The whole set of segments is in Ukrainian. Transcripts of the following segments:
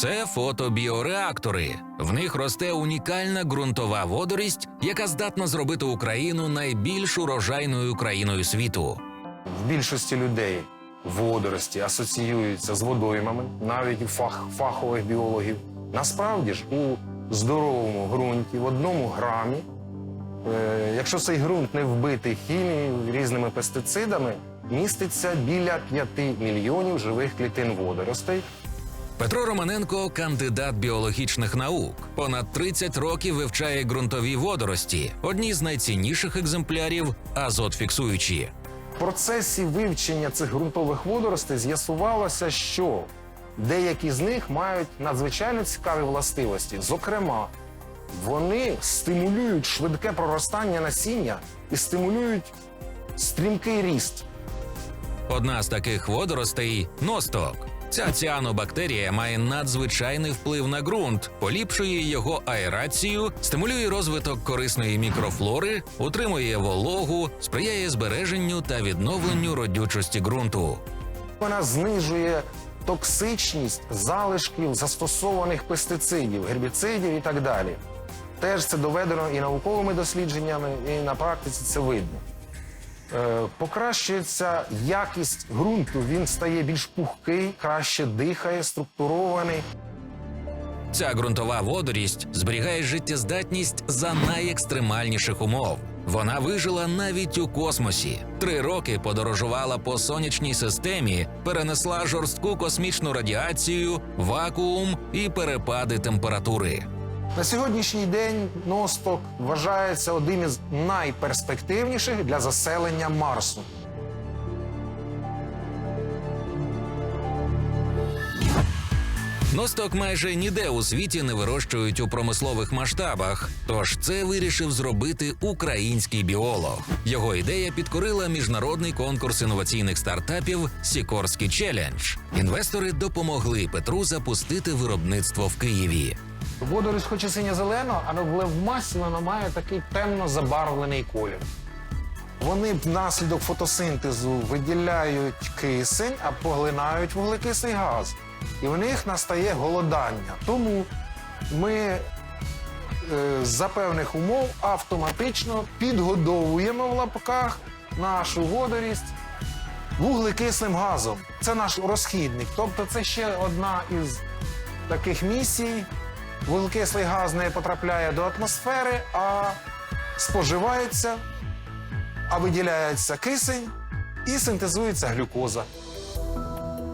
Це фотобіореактори. В них росте унікальна ґрунтова водорість, яка здатна зробити Україну найбільш урожайною країною світу. В більшості людей водорості асоціюються з водоймами, навіть у фах, фахових біологів. Насправді ж у здоровому ґрунті, в одному грамі, е, якщо цей ґрунт не вбитий хімією, різними пестицидами, міститься біля 5 мільйонів живих клітин водоростей. Петро Романенко кандидат біологічних наук. Понад 30 років вивчає ґрунтові водорості, одні з найцінніших екземплярів азот фіксуючі. В процесі вивчення цих ґрунтових водоростей з'ясувалося, що деякі з них мають надзвичайно цікаві властивості. Зокрема, вони стимулюють швидке проростання насіння і стимулюють стрімкий ріст. Одна з таких водоростей носток. Ця ціанобактерія має надзвичайний вплив на ґрунт, поліпшує його аерацію, стимулює розвиток корисної мікрофлори, утримує вологу, сприяє збереженню та відновленню родючості ґрунту. Вона знижує токсичність залишків застосованих пестицидів, гербіцидів і так далі. Теж це доведено і науковими дослідженнями, і на практиці це видно. Е, покращується якість ґрунту, він стає більш пухкий, краще дихає, структурований. Ця ґрунтова водорість зберігає життєздатність за найекстремальніших умов. Вона вижила навіть у космосі. Три роки подорожувала по сонячній системі, перенесла жорстку космічну радіацію, вакуум і перепади температури. На сьогоднішній день Носток вважається одним із найперспективніших для заселення Марсу. Носток майже ніде у світі не вирощують у промислових масштабах. Тож це вирішив зробити український біолог. Його ідея підкорила міжнародний конкурс інноваційних стартапів Сікорський челендж. Інвестори допомогли Петру запустити виробництво в Києві. Водорість хоч і синьо-зелена, але в масі вона має такий темно забарвлений колір. Вони внаслідок фотосинтезу виділяють кисень, а поглинають вуглекислий газ. І в них настає голодання. Тому ми е, за певних умов автоматично підгодовуємо в лапках нашу водорість вуглекислим газом. Це наш розхідник. Тобто це ще одна із таких місій. Вуглекислий газ не потрапляє до атмосфери, а споживається, а виділяється кисень і синтезується глюкоза.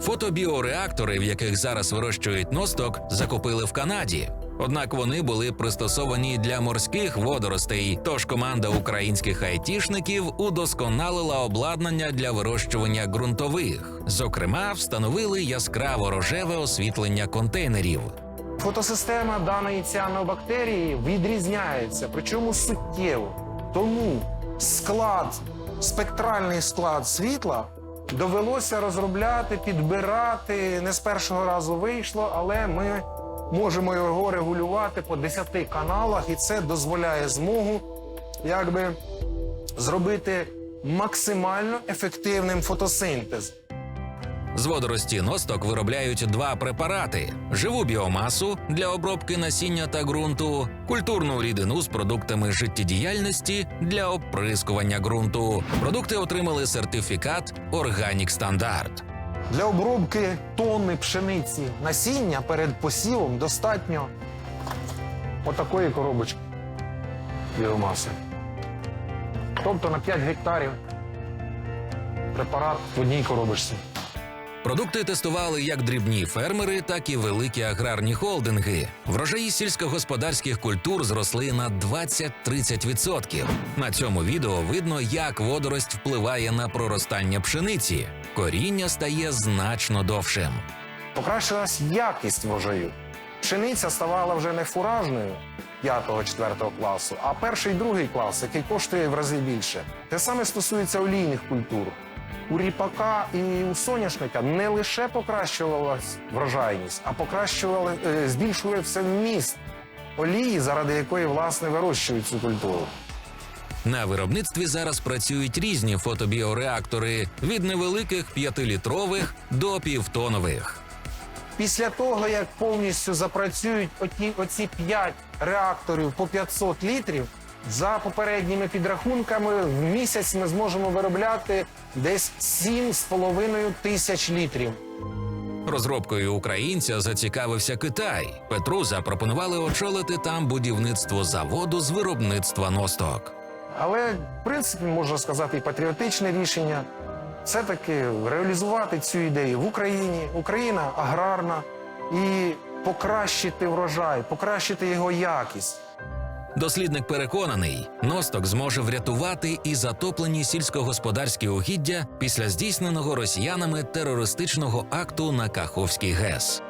Фотобіореактори, в яких зараз вирощують носток, закупили в Канаді. Однак вони були пристосовані для морських водоростей. Тож команда українських айтішників удосконалила обладнання для вирощування ґрунтових. Зокрема, встановили яскраво рожеве освітлення контейнерів. Фотосистема даної ціанобактерії відрізняється, причому суттєво. Тому склад, спектральний склад світла довелося розробляти, підбирати. Не з першого разу вийшло, але ми можемо його регулювати по 10 каналах, і це дозволяє змогу якби зробити максимально ефективним фотосинтез. З водорості носток виробляють два препарати: живу біомасу для обробки насіння та ґрунту, культурну рідину з продуктами життєдіяльності для оприскування ґрунту. Продукти отримали сертифікат Органік Стандарт. Для обробки тонни пшениці насіння перед посівом достатньо отакої коробочки біомаси. Тобто на 5 гектарів препарат в одній коробочці. Продукти тестували як дрібні фермери, так і великі аграрні холдинги. Врожаї сільськогосподарських культур зросли на 20-30%. На цьому відео видно, як водорость впливає на проростання пшениці. Коріння стає значно довшим. Покращилась якість врожаю. Пшениця ставала вже не фуражною 5-4 класу, а перший другий клас, який коштує в рази більше. Те саме стосується олійних культур. У ріпака і у соняшника не лише покращувалась врожайність, а покращували, е, збільшувався вміст олії, заради якої власне вирощують цю культуру. На виробництві зараз працюють різні фотобіореактори від невеликих 5-літрових до півтонових. Після того, як повністю запрацюють оті, оці 5 реакторів по 500 літрів, за попередніми підрахунками, в місяць ми зможемо виробляти десь 7,5 тисяч літрів. Розробкою українця зацікавився Китай. Петру запропонували очолити там будівництво заводу з виробництва носток. Але, в принципі, можна сказати, і патріотичне рішення все-таки реалізувати цю ідею в Україні. Україна аграрна і покращити врожай, покращити його якість. Дослідник переконаний, носток зможе врятувати і затоплені сільськогосподарські угіддя після здійсненого росіянами терористичного акту на Каховський ГЕС.